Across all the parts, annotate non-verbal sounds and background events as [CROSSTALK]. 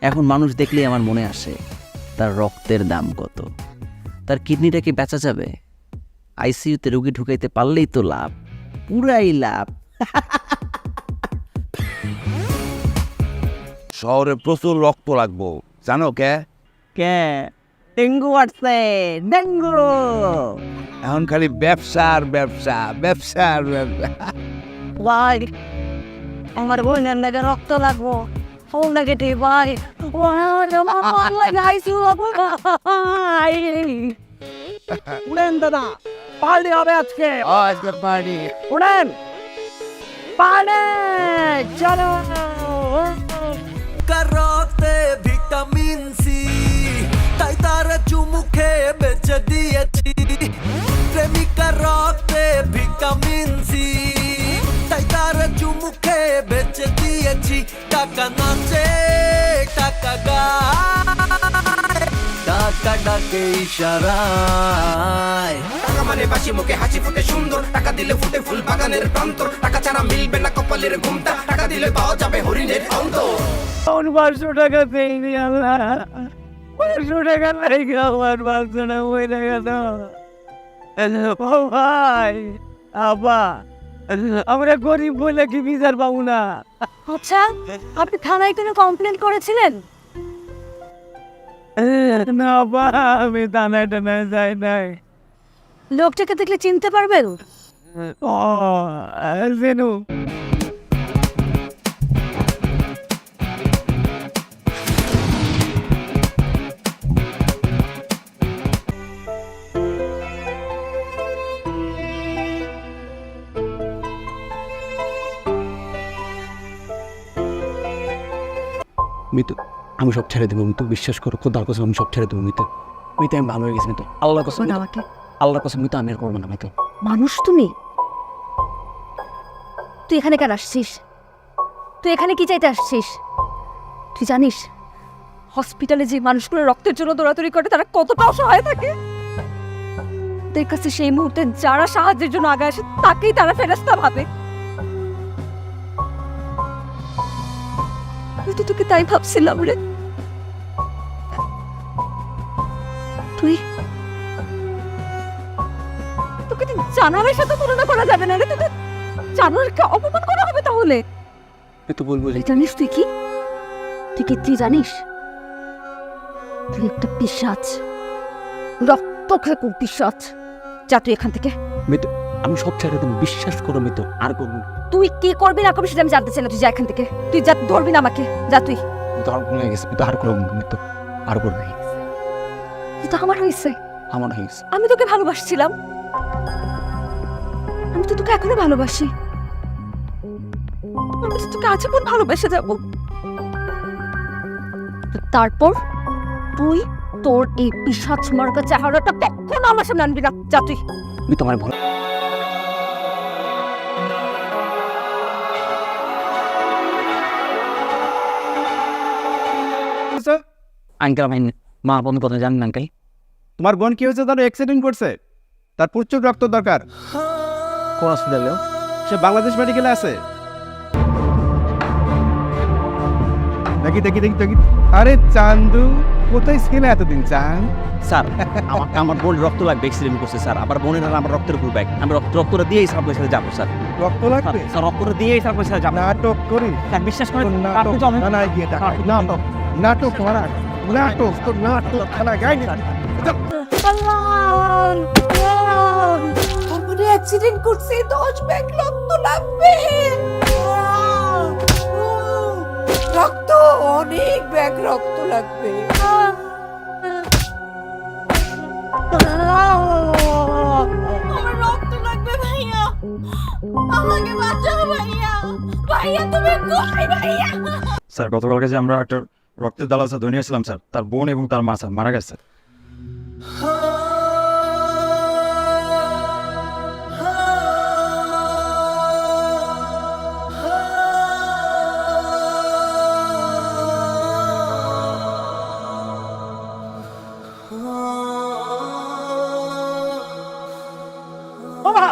এখন মানুষ দেখলেই আমার মনে আসে তার রক্তের দাম কত? তার কিডনিটা কি বেচা যাবে? আইসিইউতে রুগী ঢুকাইতে পারলেই তো লাভ পুরাই লাভ। [LAUGHS] শহরে প্রচুর রক্ত লাগবো জানো কে? কে? ডেঙ্গু আসছে ডেঙ্গু! এখন খালি ব্যবসা আর ব্যবসা। ব্যবসা আর ব্যবসা আমার বোনের নাকি রক্ত লাগবো। ও নেগেটিভ ভাই উড়েন দাদা পার্টি হবে আজকে আজকে পার্টি উড়েন পার্টি চলো কারতে ভিটামিন সি তাই তার চুমুখে বেচে দিয়েছি প্রেমিকা রক্তে ভিটামিন সি তাই তার চুমুখে বেচে দিয়েছি টাকা নাচে টাকা ইশারায়। টাকা মানে বাসি মুখে হাসি ফুটে সুন্দর। টাকা দিলে ফুটে ফুল বাগানের প্রান্তর। টাকা ছাড়া মিলবে না কপালের ঘুমটা। টাকা দিলে পাওয়া যাবে হরিণের অন্তর। আমার পাঁচশো টাকা পেয়ে আল্লাহ। পাঁচশো টাকা লাগে আমার পাঁচশো টাকা হয়ে গেল ও ভাই আবা আমরা গরিব বলে কি বিচার পাবো না? আচ্ছা আপনি থানায় কোনো কমপ্লেন করেছিলেন? না বা আমি টানায় টানায় যাই নাই। লোকটাকে দেখলে চিনতে পারবেন? ও জেনু। মিতু আমি সব ছেড়ে দেবো মিতু বিশ্বাস করো খোদার কসম আমি সব ছেড়ে দেবো মিতু। মিতু আমি ভালো হয়ে গেছি মিতু। আল্লাহর কসম আমাকে। আল্লাহর কসম মিতু আমি আর করব না মিতু। মানুষ তুমি? তুই এখানে কেন আসছিস? তুই এখানে কি চাইতে আসছিস? তুই জানিস হসপিটালে যে মানুষগুলো রক্তের জন্য দৌড়াদৌড়ি করে তারা কতটা অসহায় থাকে? তোর কাছে সেই মুহূর্তে যারা সাহায্যের জন্য আগে আসে তাকেই তারা ফেরস্তা ভাবে। তো তোকে তাই ভাবছিলাম রে। তুই তোকে তো জানোয়ারের সাথে তুলনা করা যাবে না রে তুই তো জানোয়ারকে অপমান করা হবে তাহলে। মিতু বলব জানিস তুই কি? তুই কি তুই জানিস? তুই একটা পিসাচ রক্ত খেকু পিসাচ যা তুই এখান থেকে আমি সব ছেড়ে দেবো বিশ্বাস করো মিতু আর করব তুই কি করবি না করবি সেটা আমি জানতে চাই না তুই যা এখান থেকে। তুই যা ধরবি না আমাকে। যা তুই। আর হয়ে গেছে মিতু আর করব না, মিতু আর করব তো আমার হয়েছে। আমার হয়ে গেছে আমি তোকে ভালোবাসছিলাম। আমি তো তোকে এখনও ভালোবাসি। আমি তো তোকে আজীবন ভালোবেসে যাব। তারপর তুই তোর এই পিসাচ মার্কা চেহারাটা কখনো আমার সামনে আনবি না। যা তুই। মিতু আমার ভুল আঙ্কেল আমি মা বন্ধু কথা জানেন আঙ্কেল। তোমার বোন কি হয়েছে তার অ্যাক্সিডেন্ট করছে। তার প্রচুর রক্ত দরকার। কোন হসপিটালেও সে বাংলাদেশ মেডিকেলে আছে। দেখি দেখি দেখি দেখি। আরে চান্দু কোথায় ছিলে এতদিন চান? স্যার আমার আমার বোন রক্ত লাগবে অ্যাক্সিডেন্ট করছে স্যার। আবার বোনের আর আমার রক্তের গ্রুপ এক আমি রক্ত রক্তটা দিয়েই স্যার আপনার সাথে যাব স্যার। রক্ত লাগবে? স্যার রক্তটা দিয়েই স্যার আপনার সাথে যাব। নাটক করি স্যার বিশ্বাস করেন নাটক অনেক- থানায় গিয়ে নাটক নাটক মারা। নাটক তো নাটক থানায় গাইনি। আমার অ্যাক্সিডেন্ট করছে দশ ব্যাগ রক্ত লাগবে। রক্ত অনেক ব্যাগ রক্ত লাগবে। আমার রক্ত লাগবে ভাইয়া। আমাকে বাঁচাও ভাইয়া। ভাইয়া তুমি কই ভাইয়া। স্যার গতকালকে যে আমরা একটা রক্তের দালাসা ধরে নিয়েছিলাম স্যার। তার বোন এবং তার মা স্যার, মারা গেছে মা মা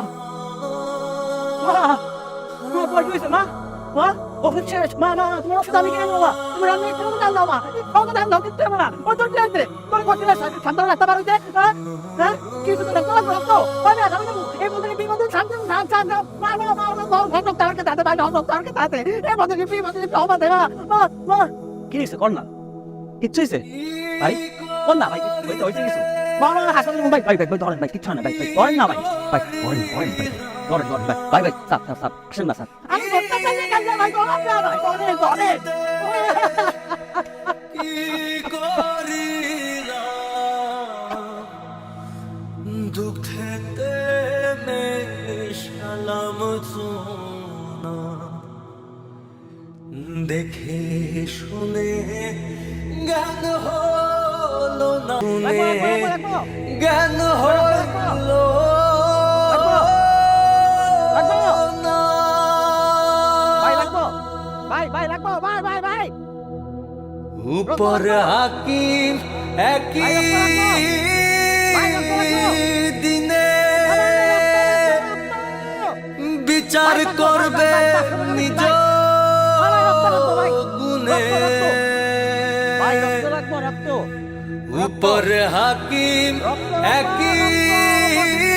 মা হয়েছে, মা। মা ও শেষ মা মা তোমার ওষুধ আমি কিনে নেব তুমি রান্না একটু দাও দাও মা কত দাম দাও দিতে মা ও তোর কি আছে তোর কত না সান্তান রাস্তা পার হইতে হ্যাঁ হ্যাঁ কি তো রাস্তা পার করতো আমি আর আমি এই বন্ধু কি বন্ধু শান্তি শান্ত শান্ত মা মা মা মা মা মা তারকে তাতে ভাই মা তারকে তাতে এই বন্ধু কি বন্ধু কি বাবা দেবা মা মা কি হইছে কর না কিচ্ছু হইছে ভাই কর না ভাই হইছে হইছে কিছু মা মা হাসপাতালে ভাই ভাই ভাই ধরেন ভাই কিচ্ছু না ভাই ভাই ধরেন না ভাই ভাই ধরেন ধরেন ভাই ধরেন ধরেন ভাই ভাই সাপ সাপ সাপ আসেন না স্যার আমি দুঃখেতে মেশালাম সোনা দেখে শুনে জ্ঞান হলো না জ্ঞান হলো উপর হাকিম একই দিনে বিচার করবে নিজ রক্ত উপর হাকিম একই